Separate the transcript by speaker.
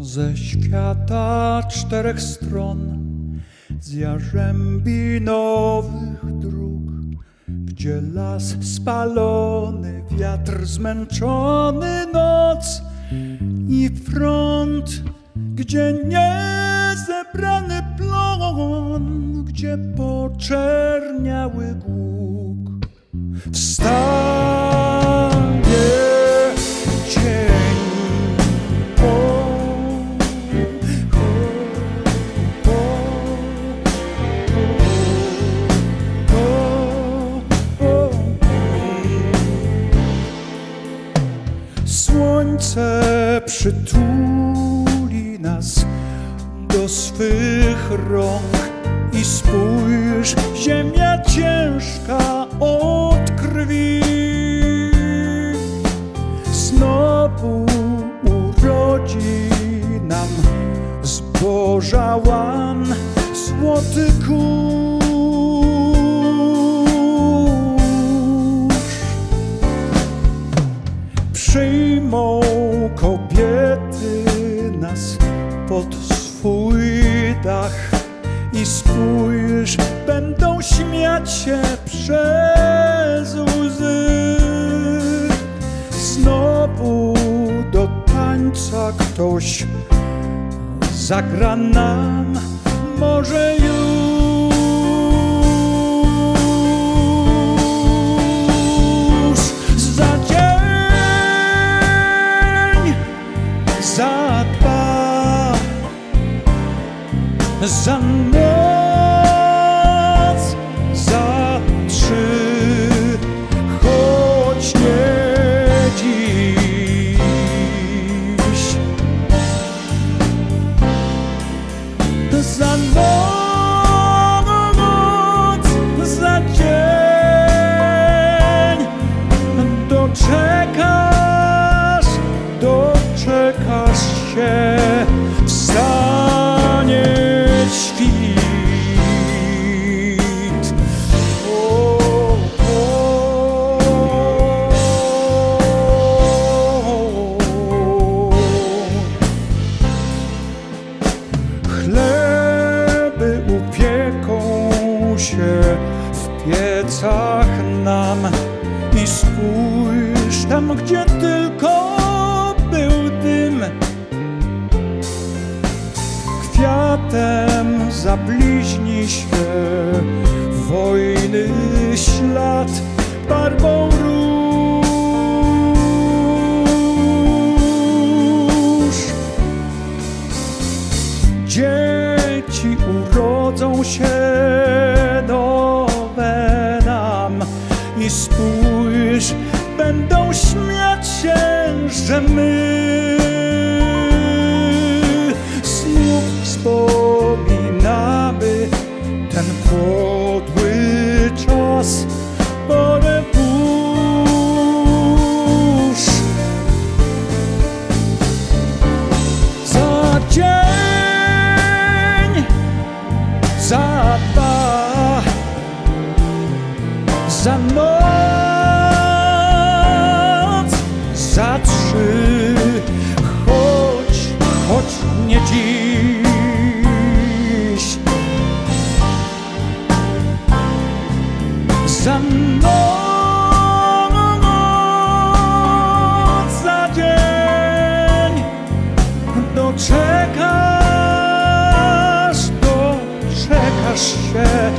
Speaker 1: Ze świata czterech stron, z jarzębi nowych dróg, gdzie las spalony, wiatr zmęczony, noc i front, gdzie niezebrany plon, gdzie poczerniały głuk. Wstanie przytuli nas do swych rąk i spójrz, ziemia ciężka od krwi. Znowu urodzi nam zboża łan, złoty kurz. Przyjmą pod swój dach i spójrz, będą śmiać się przez łzy. Znowu do tańca ktoś zagra nam, za noc, za trzy, choć nie dziś. Za noc, za dzień. Doczekasz, się w piecach nam i spójrz tam, gdzie tylko był dym. Kwiatem zabliźni się wojny ślad barwą róż. Dzieci urodzą się będą śmiać się, że my znów wspominamy ten podły czas, porę burz. Za dzień, za dwa, za noc, share.